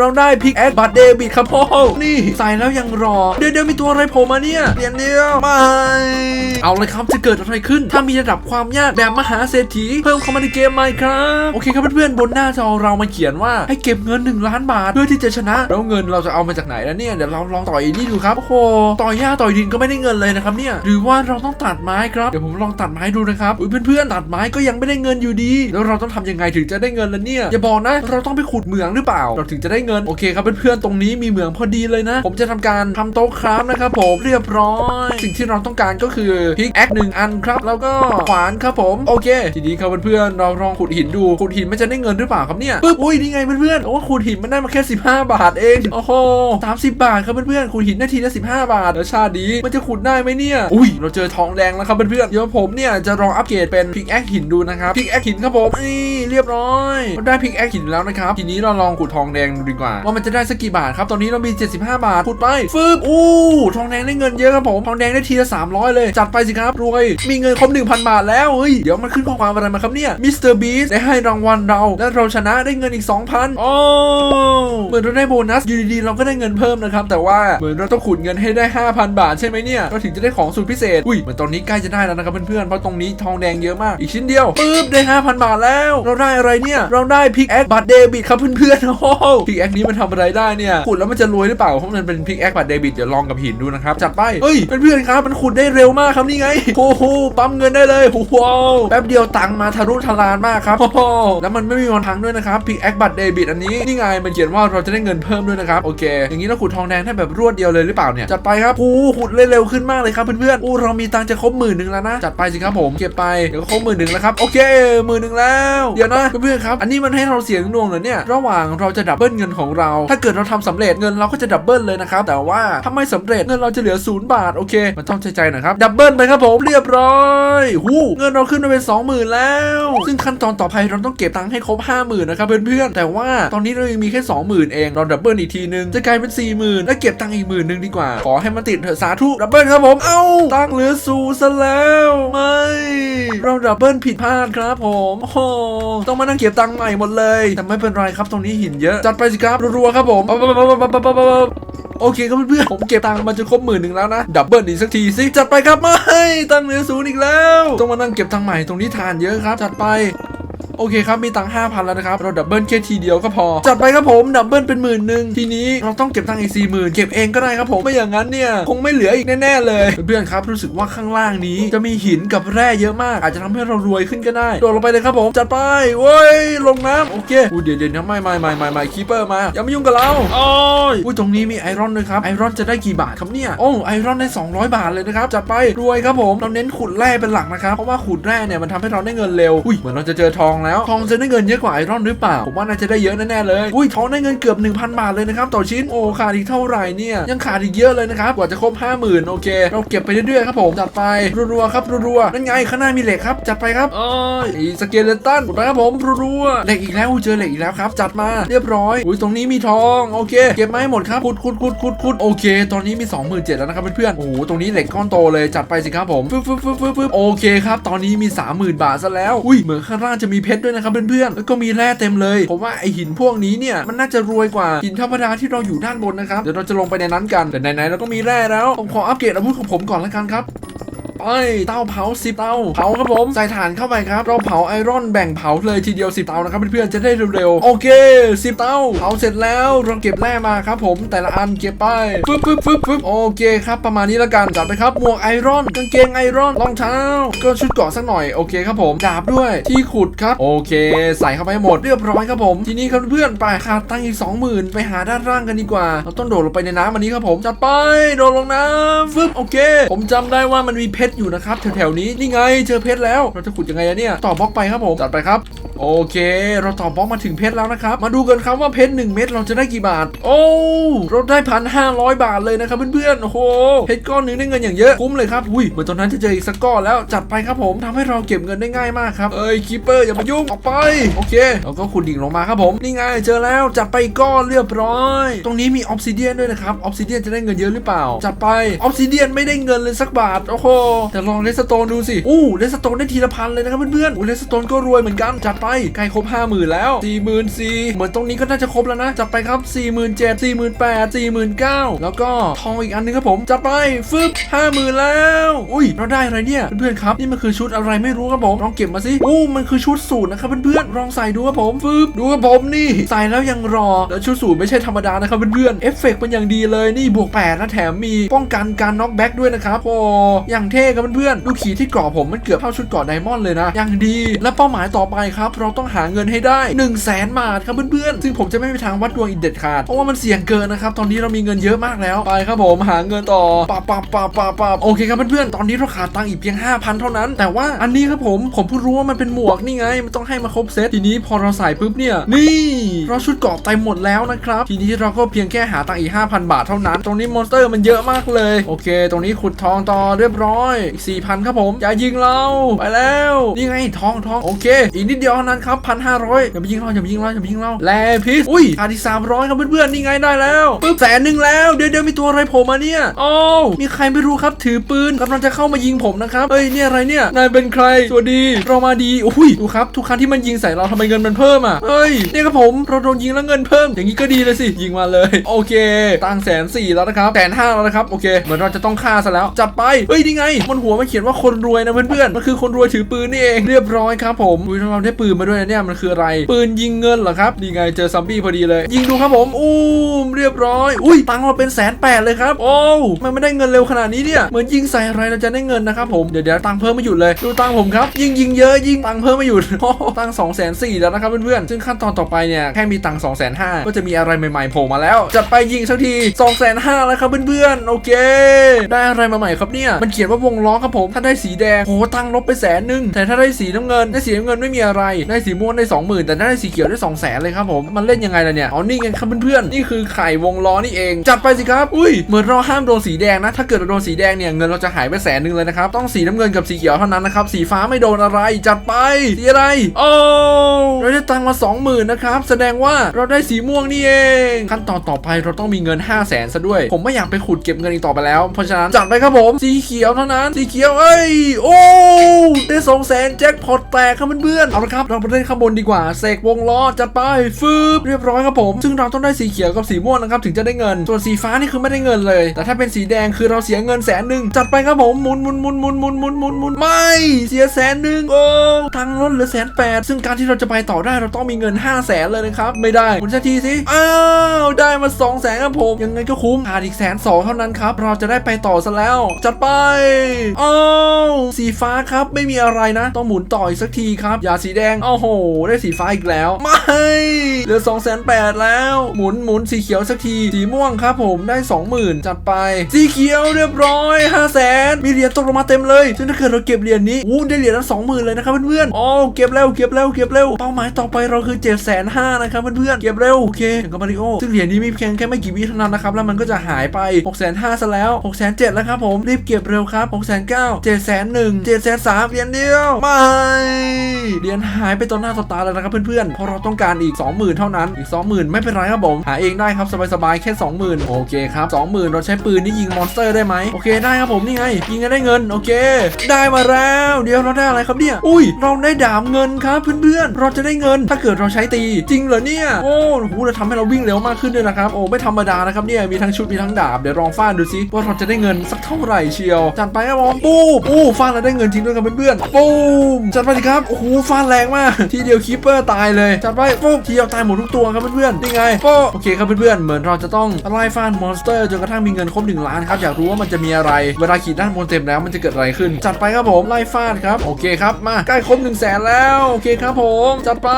เราได้พิกแอคบัตรเดบิตครับพ่อ นี่ใส่แล้วยังรอ เดี๋ยวเดี๋ยวมีตัวอะไรโผล่มาเนี่ยเดี๋ยวเดียวไม่เอาเลยครับจะเกิดอะไรขึ้น ถ้ามีระดับความยากแบบมหาเศรษฐีเพิ่มเข้ามาในเกมไหม่ครับ โอเคครับเพื่อนๆบนหน้าจอเรามาเขียนว่าให้เก็บเงิน 1 ล้านบาทเพื่อที่จะชนะ แล้วเงินเราจะเอามาจากไหนแล้วเนี่ยเดี๋ยวเราลองต่อยนี่ดูครับโอ้โหต่อยหญ้าต่อยดินก็ไม่ได้เงินเลยนะครับเนี่ยหรือว่าเราต้องตัดไม้ครับเดี๋ยวผมลองตัดไม้ดูนะครับอุ๊ยเพื่อนๆตัดไม้ก็ยังไม่ได้เงินอยู่ดี แล้วเราต้องทำยังไงถึงจะได้เงินล่ะเนี่ยอย่าบอกนะ เราต้องไปขุดเหมืองหรือเปล่า เราถึงจะได้เงินโอเคครับเพื่อนๆตรงนี้มีเหมืองพอดีเลยนะ ผมจะทำการทำโต๊ะคราฟนะครับผมเรียบร้อย สิ่งที่เราต้องการก็คือพิกแอคหนึ่งอันครับ แล้วก็ขวานครับผมโอเค ทีนี้ครับเพื่อนๆเราลองขุดหินดูขุดหินมันจะได้เงินหรือเปล่าครับเนี่ยปึ๊บอุ้ยนี่ไงเพื่อนๆโอ้ขุดหินมันได้มาแค่ 15 บาทเองโอ้โห30บาทครับเพื่อนๆขุดหินได้ทีละ15บห้าทแล้วชาตินี้มันจะขุดได้ไหมเนี่ยอุ้ยเราเจอทองแดงแล้วครับเพื่อนๆเดี๋ยวผมเนี่ยจะลองอัปเกรดเป็นพิกแอคหินดูนะครับพิกแอคหินครับผมนี่เรียบร้อย ได้พิกแอคหินแล้วนะครับทีนี้เราลองขุดทองแดงดูดีกว่า ว่ามันจะได้สักกี่บาทครับ ตอนนี้เรามี 75 บาทขุดไปฟึบอู้ทองแดงได้เงินเยอะครับผมทองแดงได้ทีละ300 เลย จัดไปสิครับรวย มีเงินครบ1,000 บาทแล้วเฮ้ยเดี๋ยวมันขึ้นข้อความอะไรมาครับเนี่ยมิสเตอร์บีสได้ให้รางวัลเรา และเราชนะได้เงินอีก 2,000โอ้เหมือนเราได้โบนัสอยู่ดีๆเราก็ได้เงินเพิ่มนะครับแต่ว่าเหมือนเราต้องขุดเงินให้ได้ 5,000 บาทใช่ไหมเนี่ยเราถึงจะได้ของสุดพิเศษอุ้ยเหมือนตอนนี้ใกล้จะได้แล้วนะครับเพื่อนๆเพราะตรงนี้ทองแดงเยอะมากอีกชิ้นเดียวปึ๊บได้ 5,000 บาทแล้ว เราได้อะไรเนี่ยเราได้พิกแอคบัตรเดบิตครับเพื่อนๆโอ้พิกแอคนี้มันทำอะไรได้เนี่ยขุดแล้วมันจะรวยหรือเปล่าเพราะมันเป็นพิกแอคบัตรเดบิตเดี๋ยวลองกับหินดูนะครับจัดไปเฮ้ยเพื่อนๆครับมันขุดได้เร็วมากครับนี่ไงโอ้โหปั๊มเงินได้เลยโอ้โหแป๊บเดียวตังค์มาทะลุทะลานมากครับโอ้โหแล้วมันไม่มีวันพังด้วยนะครับพิกแอคบัตรเดบิตอันนี้นี่ไงมันเขียนว่าเราจะได้เงินเพิ่มด้วยนะครับโอเค อย่างนี้เราขุดทองแดงได้แบบรวดเดียวเลยหรือเปล่าเนี่ยจัดไปครับโอ้ขุดเร็วขึ้นมากเลยครับเพื่อนๆโอ้เรามีตังค์จะครบหมื่นหนึ่งแล้วนะจัดไปสิครับผมเก็บไปเดี๋ยวก็ครบหมื่นหนึ่งแล้วครับโอเคหมื่นหนึ่งแล้ว เดี๋ยวนะเพื่อนๆครับอันนี้มันให้เราเสียงดวงเหรอเนี่ยระหว่างเราจะดับเบิลเงินของเรา ถ้าเกิดเราทำสำเร็จเงินเราก็จะดับเบิลเลยนะครับ แต่ว่าถ้าไม่สำเร็จเงินเราจะเหลือศูนย์บาทโอเค มันต้องใจใจหนะครับดับเบิลไปครับผมเรียบร้อยหูเงินเราขึ้นมาเป็น20,000 แล้ว ซึ่งขั้นตอนต่อไปเราต้องเก็บตังค์ให้ครบ 50,000นะครับเพื่อนๆแต่ว่าตอนนี้เรายังมีแค่ 20,000 เองเราดับเบิลอีกทีนึงจะกลายเป็น 40,000แล้วเก็บตังค์อีกหมื่นหนึ่งดีกว่า ขอให้มันติดเถอะสาธุดับเบิลครับผมเอ้าตังค์เหลือศูนย์ซะแล้วไม่เราดับเบิลผิดพลาดครับผมโอ้ต้องมานั่งเก็บตังค์ใหม่หมดเลย แต่ไม่เป็นไรครับตรงนี้หินเยอะจัดไปสิครับรัวๆครับผมโอเคครับเพื่อนๆผมเก็บตังค์มาจนครบหมื่นหนึ่งแล้วนะ ดับเบิลอีกสักทีสิ จัดไปครับไม่ ตังค์เหลือศูนย์อีกแล้ว ต้องมานั่งเก็บตังค์ใหม่ตรงนี้ทานเยอะครับ จัดไป โอเคครับมีตังค์ห้าพันแล้วนะครับเราดับเบิลแค่ทีเดียวก็พอ จัดไปครับผมดับเบิลเป็นหมื่นหนึ่งทีนี้เราต้องเก็บตังค์อีกสี่หมื่นเก็บเองก็ได้ครับผมไม่อย่างนั้นเนี่ยคงไม่เหลืออีกแน่ๆเลยเพื่อนๆครับรู้สึกว่าข้างล่างนี้จะมีหินกับแร่เยอะมาก อาจจะทำให้เรารวยขึ้นก็ได้โดดลงไปเลยครับผมจัดไปเว้ยลงน้ำโอเคอุ้ยเดี๋ยวเดี๋ยวนะไม่ไม่ไม่ไม่ไม่คีเปอร์มาอย่ามายุ่งกับเราโอ้ยอุ้ยตรงนี้มีไอรอนด้วยครับไอรอนจะได้กี่บาทครับเนี่ยโอ้ไอรอนได้ 200 บาทเลยนะครับจัดไปรวยครับผมเราเน้นขุดแร่เป็นหลักนะครับเพราะว่าขุดแร่เนี่ยมันทำให้เราได้เงินเร็วอุ้ยเหมือนเราจะเจอทองแล้ว ทองจะได้เงินเยอะกว่าไอรอนหรือเปล่า ผมว่าน่าจะได้เยอะแน่ๆเลย อุ้ยทองได้เงินเกือบ 1,000 บาทเลยนะครับต่อชิ้น โอ้ขาดอีกเท่าไหร่เนี่ย ยังขาดอีกเยอะเลยนะครับ กว่าจะครบ 50,000 โอเค เราเก็บไปเรื่อยๆครับผม จัดไปรัวๆครับรัวๆนั่นไงข้างหน้ามีเหล็กครับ จัดไปครับเอ้ยอีสเกเลตันกดไปครับผมรัวๆเหล็กอีกแล้วอุ้ยเจอเหล็กอีกแล้วครับ จัดมาเรียบร้อย อุ้ยตรงนี้มีทอง โอเค เก็บมาให้หมดครับขุดขุดขุดขุดขุดโอเค ตอนนี้มี 27,000แล้วนะครับเพื่อนๆ โอ้โห ตรงนี้เหล็กก้อนโตเลยจัดไปสิครับผมฟึบฟึบฟึบฟึบฟึบโอเคครับ ตอนนี้มี 30,000 บาทซะแล้ว อุ้ยเหมือนข้างล่างจะมีเพชรด้วยนะครับเพื่อนๆแล้วก็มีแร่เต็มเลยผมว่าไอหินพวกนี้เนี่ยมันน่าจะรวยกว่าหินธรรมดาที่เราอยู่ด้านบนนะครับเดี๋ยวเราจะลงไปในนั้นกันแต่ไหนๆเราก็มีแร่แล้วผมขออัปเกรดอาวุธของผมก่อนแล้วกันครับ ไปเตาเผาสิบเตาเผาครับผมใส่ถ่านเข้าไปครับเราเผาไอรอนแบ่งเผาเลยทีเดียว10เตานะครับเพื่อนๆจะได้เร็วๆโอเค10เตาเผาเสร็จแล้วเราเก็บแร่มาครับผมแต่ละอันเก็บไปฟึบฟึบฟึบฟึบโอเคครับประมาณนี้ละกันจัดไปครับหมวกไอรอนกางเกงไอรอนรองเท้าก็ชุดเกราะสักหน่อยโอเคครับผมดาบด้วยที่ขุดครับโอเค ใส่เข้าไปหมดเรียบร้อยครับผม ทีนี้ครับเพื่อนๆไปขาดตังค์อีก20,000 ไปหาด้านล่างกันดีกว่า เราต้องโดดลงไปในน้ำอันนี้ครับผมจัดไปโดดลงน้ำฟึบโอเค ผมจำได้ว่ามันมีเพชรอยู่นะครับแถวๆนี้นี่ไงเจอเพชรแล้ว เราจะขุดยังไงอะเนี่ยต่อบล็อกไปครับผมจัดไปครับ โอเค เราต่อบล็อกมาถึงเพชรแล้วนะครับมาดูกันครับว่าเพชร1เม็ดเราจะได้กี่บาท โอ้เราได้พันห้าร้อยบาทเลยนะครับเพื่อนๆโอ้โหเพชรก้อนหนึงได้เงินอย่างเยอะคุ้มเลยครับอุ้ยเหมือนตอนนั้นจะเจออีกสักก้อนแล้วจัดไปครับผมทำให้เราเก็บเงินได้ง่ายมากครับเอ้ยคีเปอร์อย่ามายุ่งออกไปโอเคเราก็ขุดดิ่งลงมาครับผมนี่ไงเจอแล้วจัดไปกก้อนเรียบร้อย ตรงนี้มีออฟซิเดียนด้วยนะครับออฟซิเดียนจะได้เงินเยอะหรือเปล่าจัดไปออฟซิเดียนไม่ได้เงินเลยสักบาทโอ้โหแต่ลองเลสโตนดูสิ อู้เลสโตนได้ทีละพันเลยนะครับเพื่อนๆอู้เลสโตนก็รวยเหมือนกัน จัดไป ใกล้ครบ 5 0,000 แล้ว 4 4 0 0 0เหมือนตรงนี้ก็น่าจะครบแล้วนะ จัดไปครับ 4 7 0 0 0 4 8 0 0 0 4 9แล้วก็ทองอีกอันนึงครับผม จัดไป ฟึบ50,000 แล้ว อุ้ย เราได้อะไรเนี่ย เพื่อนๆครับ นี่มันคือชุดอะไรไม่รู้ครับผม ลองเก็บมาสิ อู้ มันคือชุดสูทนะครับเพื่อนๆ ลองใส่ดูครับผม ฟึบดูครับผมนี่ ใส่แล้วยังรอ แล้วชุดสูทไม่ใช่ธรรมดานะครับเพื่อนๆ เอฟเฟกต์มันอย่างดีเลย นี่บวก8นะแถมมีป้องกันการน็อกแบ็กด้วยนะครับโอ้อย่างเท่ครับเพื่อนๆ ดูขีที่เกราะผมมันเกือบเท่าชุดเกราะไดมอนด์เลยนะย่างดี และเป้าหมายต่อไปครับ เราต้องหาเงินให้ได้ 1 0 0 0 0แสนบาทครับเพื่อนๆ ซึ่งผมจะไม่มีทางวัดดวงอีกเด็ดขาด เพราะว่ามันเสี่ยงเกินนะครับ ตอนนี้เรามีเงินเยอะมากแล้ว ไปครับผมหาเงินต่อปับปับปับปับปับโอเคครับเพื่อนๆ ตอนนี้เราขาดตังค์อีกเพียง 5,000 เท่านั้น แต่ว่าอันนี้ครับผม ผมเพิ่งรู้ว่ามันเป็นหมวกนี่ไง มันต้องให้มาครบเซต ทีนี้พอเราใส่ปุ๊บเนี่ย นี่เราชุดเกราะเต็มหมดแล้วนะครับ ทีนี้เราก็เพียงแค่หาตังค์อีก 5,000 บาทเท่านั้น ตรงนี้มอนสเตอร์มันเยอะมากเลย โอเค ตรงนี้ขุดทองต่อเรียบร้อยอีก4,000ครับผมอย่ายิงเราไปแล้ว นี่ไงทองทองโอเค อีกนิดเดียวเท่านั้นครับพันห้าร้อยอย่าไปยิงเราอย่าไปยิงเราอย่าไปยิงเราแลพิษอุ้ยขาดอีกสามร้อยครับเพื่อนๆนี่ไงได้แล้วปึ๊บแสนหนึ่งแล้วเดี๋ยวเดี๋ยวมีตัวอะไรโผล่มาเนี่ยโอ้าวมีใครไม่รู้ครับถือปืนกำลังจะเข้ามายิงผมนะครับเอ้ยเนี่ยอะไรเนี่ยนายเป็นใครสวัสดีเรามาดีอุ้ยดูครับทุกครั้งที่มันยิงใส่เราทำไมเงินมันเพิ่มอะเอ้ยเนี่ยครับผมเราโดนยิงแล้วเงินเพิ่ม อย่างนี้ก็ดีเลยสิยิงมาเลย โอเคตั้งแสนสี่แล้วนะครับแสนห้าแล้วนะครับโอเคเหมือนเราจะต้องฆ่าซะแล้วจัดไปเฮ้ยนี่ไงบนหัวมันเขียนว่าคนรวยนะเพื่อนๆมันคือคนรวยถือปืนนี่เองเรียบร้อยครับผมอุ้ยเราได้ปืนมาด้วยนะเนี่ยมันคืออะไร ปืนยิงเงินเหรอครับนี่ไงเจอซัมบี้พอดีเลย ยิงดูครับผมอู้มเรียบร้อย อุ้ยตังเราเป็นแสนแปดเลยครับ โอ้มันไม่ได้เงินเร็วขนาดนี้เนี่ยเหมือนยิงใส่อะไรเราจะได้เงินนะครับผมเดี๋ยวเดี๋ยวตังเพิ่มไม่หยุดเลยดูตังผมครับยิงยิงเยอะยิงตังเพิ่มไม่หยุดตังสองแสนสี่แล้วนะครับเพื่อนๆซึ่งขั้นตอนต่อไปเนี่ยแค่มีตังสองแสนห้าก็จะมีอะไรใหม่ๆโผล่มาแล้วจัดไปยิงสักทีสองแสนห้าแล้วครับเพื่อนๆโอเค ได้อะไรมาใหม่ครับเนี่ยมันเขียนว่าวงงล้อครับผม ถ้าได้สีแดงโหตังลบไปแสนหนึ่งแต่ถ้าได้สีน้ำเงินได้สีน้ำเงินไม่มีอะไร ได้สีม่วงได้สองหมื่นแต่ถ้าได้สีเขียวได้สองแสนเลยครับผม มันเล่นยังไงล่ะเนี่ยอ๋อนี่ไงครับเพื่อนๆนี่คือไข่วงล้อนี่เอง จัดไปสิครับอุ้ยเหมือนเราห้ามโดนสีแดงนะ ถ้าเกิดเราโดนสีแดงเนี่ยเงินเราจะหายไปแสนหนึ่งเลยนะครับต้องสีน้ำเงินกับสีเขียวเท่านั้นนะครับสีฟ้าไม่โดนอะไรจัดไปสีอะไรโอ้เราได้ตังมา20,000นะครับแสดงว่าเราได้สีม่วงนี่เอง ขั้นตอนต่อไปเราต้องมีเงิน 5 0 0แสนซะด้วย ผมไม่อยากไปขุดเก็บเงินอีกต่อไปแล้วเพราะฉะนั้นจัดไปครับผมสีเขียวเท่านั้นสีเขียวเอ้ยโอ้ได้2 0 0แสนแจ็คพอตแตกครับเพื่อนๆเอาละครับเราไปเล่นข้างบนดีกว่าเสกวงล้อจัดไปฟืบเรียบร้อยครับผมซึ่งเราต้องได้สีเขียวกับสีม่วงนะครับถึงจะได้เงิน ส่วนสีฟ้านี่คือไม่ได้เงินเลย แต่ถ้าเป็นสีแดงคือเราเสียเงินแสนหนึ่งจัดไปครับผมหมุนหมุนหมุนหมุนหมุนหมุนหมุนหมุนไม่เสียแสนหนึ่งโอ้ตังค์ลดเหลือแสนแปดซึ่งการที่เราจะไปต่อได้เราต้องมีเงิน5 0 0แสนเลยนะครับไม่ได้หมุนสักทีสิอ้าวได้มา2 0 0แสนครับผมยังไงก็คุ้มขาดอีกแสนสองเท่านั้นครับเราจะได้ไปต่อซะแล้วจัดไปอ้าวสีฟ้าครับไม่มีอะไรนะ ต้องหมุนต่ออีกสักทีครับอย่าสีแดงโอ้โห ได้สีฟ้าอีกแล้ว ไม่เหลือ2 0 0 0 0 0แล้ว หมุนหมุนสีเขียวสักที สีม่วงครับผมได้ 20,000 จัดไป สีเขียวเรียบร้อย5 0 0 0 0 0มีเหรียญตกลงมาเต็มเลยซึ่งถ้าเกิดเราเก็บเหรียญนี้อู้ได้เหรียญละ20,000 เลยนะครับเพื่อนๆโอ้เก็บเร็วเก็บเร็วเก็บเร็วเป้าหมายต่อไปเราคือ7 5 0 0 0นะครับเพื่อนๆเก็บเร็วโอเคอย่างกับมาริโอซึ่งเหรียญนี้มีเพียงแค่ไม่กี่วิเท่านั้นนะครับแล้วมันก็จะหายไป6 5 0 0 0ซะแล้ว6 7 0 0แล้วครับผมรีบเก็บเร็วครับ6 9 0 0 0 7 1 0 0 7 3เจ็ดแสนหรียญเดียว ไม่ เหรียญหายไปต่อหน้าต่อตาเลยนะครับเพื่อนๆ เพราะเราต้องการอีก 20,000 เท่านั้น อีก 20,000 ไม่เป็นไรครับผม หาเองได้ครับสบายๆ แค่ 20,000 โอเคครับ 20,000 เราใช้ปืนนี่ยิงมอนสเตอร์ได้ไหมโอเคได้ครับผมนี่ไง ยิงกันได้เงิน โอเค ได้มาแล้ว เดี๋ยวเราได้อะไรครับเนี่ย อุ้ย เราได้ดาบเงินครับเพื่อนๆ เราจะได้เงิน ถ้าเกิดเราใช้ตี จริงเหรอเนี่ย โอ้โหเราทำให้เราวิ่งเร็วมากขึ้นด้วยนะครับ โอ้ไม่ธรรมดานะครับเนี่ย มีทั้งชุดมีทั้งดาบ เดี๋ยวลองฟาดดูซิว่าเราจะได้เงินสักเท่าไหร่เชียวจัดไปครับผมปูปูฟาดแล้วได้เงินจริงด้วยครับเพื่อนๆปูมจัดไปสิครับโอ้โหฟาดแรงมาก ทีเดียวคีปเปอร์ตายเลยจัดไปปูทีเดียวตายหมดทุกตัวครับเพื่อนๆนี่ไงปูโอเคครับเพื่อนๆเหมือนเราจะต้องไล่ฟาดมอนสเตอร์จนกระทั่งมีเงินครบ1ล้านครับอยากรู้ว่ามันจะมีอะไรเวลาขีดด้านบนเต็มแล้วมันจะเกิดอะไรขึ้น จัดไปครับผมไล่ฟาดครับโอเคครับมาใกล้ครบ1 0 0 0 0แสนแล้วโอเคครับผมจัดไป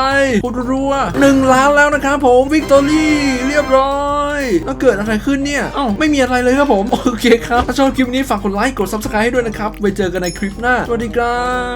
พูดรัวหนึ่งล้านแล้วนะครับผมวิกตอรี่เรียบร้อยแล้วเกิดอะไรขึ้นเนี่ยอ้าวไม่มีอะไรเลยครับผมโอเคครับถ้าชอบคลิปนี้ฝากกดไลค์กด subscribe ให้ด้วยนะครับ ไว้เจอกันในคลิปหน้า สวัสดีครับ